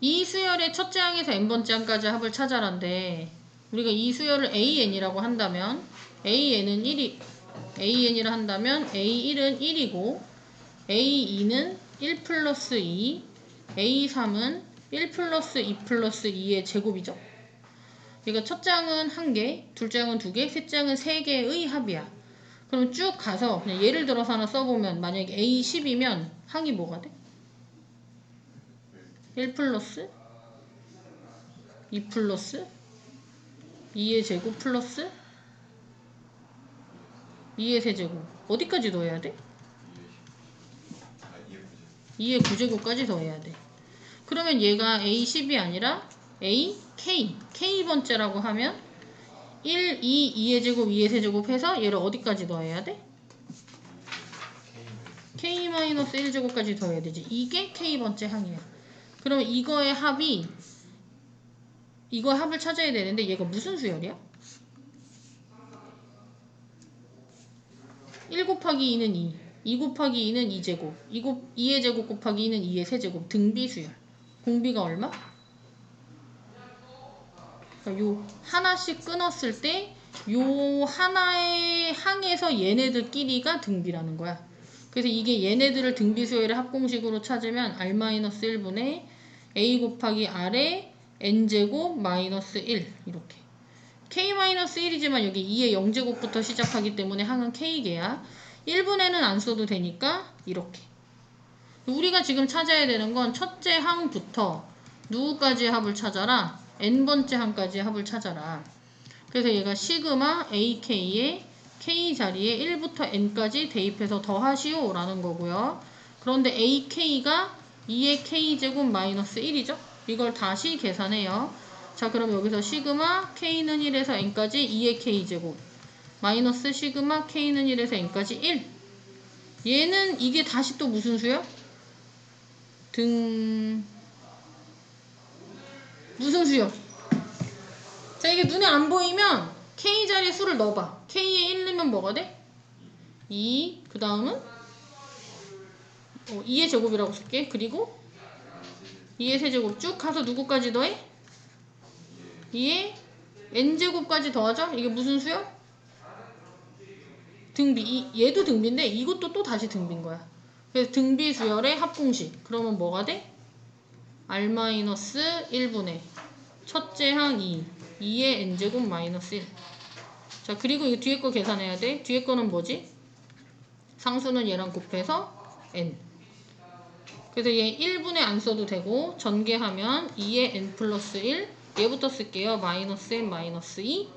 이 수열의 첫째 항에서 n번째 항까지 합을 찾아란데 우리가 이 수열을 an이라고 한다면 an은 1이 an이라 한다면 a1은 1이고 a2는 1 플러스 2 a3은 1 플러스 2 플러스 2의 제곱이죠. 그러니까 첫째 항은 한 개, 둘째 항은 두 개, 셋째 항은 세 개의 합이야. 그럼 쭉 가서 그냥 예를 들어서 하나 써보면 만약에 A10이면 항이 뭐가 돼? 1 플러스 2 플러스 2의 제곱 플러스 2의 세제곱 어디까지 더해야 돼? 아 이해 2의 보죠. 9제곱까지 더해야 돼. 그러면 얘가 A10이 아니라 AK, K번째라고 하면 1, 2, 2의 제곱, 2의 세제곱 해서 얘를 어디까지 더해야 돼? K-1제곱까지 더해야 되지. 이게 K번째 항이야. 그러면 이거의 합이 이거의 합을 찾아야 되는데 얘가 무슨 수열이야? 1 곱하기 2는 2, 2 곱하기 2는 2제곱, 2 곱, 2의 제곱 곱하기 2는 2의 세제곱, 등비 수열. 공비가 얼마? 그러니까 요 하나씩 끊었을 때 요 하나의 항에서 얘네들끼리가 등비라는 거야. 그래서 이게 얘네들을 등비 수열의 합공식으로 찾으면 r-1분의 a 곱하기 r의 n제곱 마이너스 1 이렇게. K-1이지만 여기 2의 0제곱부터 시작하기 때문에 항은 k개야. 1분에는 안 써도 되니까 이렇게. 우리가 지금 찾아야 되는 건 첫째 항부터 누구까지 합을 찾아라? N번째 항까지 합을 찾아라. 그래서 얘가 시그마 ak에 k 자리에 1부터 n까지 대입해서 더하시오 라는 거고요. 그런데 ak가 2의 k제곱 마이너스 1이죠? 이걸 다시 계산해요. 자 그럼 여기서 시그마 k는 1에서 n까지 2의 k제곱. 마이너스 시그마 k는 1에서 n까지 1 얘는 이게 다시 또 무슨 수야? 등. 무슨 수요? 자 이게 눈에 안 보이면 k 자리에 수를 넣어봐. K에 1 넣으면 뭐가 돼? 2, 그 다음은 어, 2의 제곱이라고 쓸게 그리고 2의 세제곱 쭉 가서 누구까지 더해? 2의 n제곱까지 더하죠? 이게 무슨 수요? 등비 이, 얘도 등비인데 이것도 또 다시 등비인 거야 그래서 등비 수열의 합공식 그러면 뭐가 돼? r-1분의 첫째 항 2, 2의 n제곱 마이너스 1. 자, 그리고 이 뒤에 거 계산해야 돼. 뒤에 거는 뭐지? 상수는 얘랑 곱해서 n. 그래서 얘 1분의 안 써도 되고 전개하면 2의 n 플러스 1 얘부터 쓸게요. 마이너스 n 마이너스 2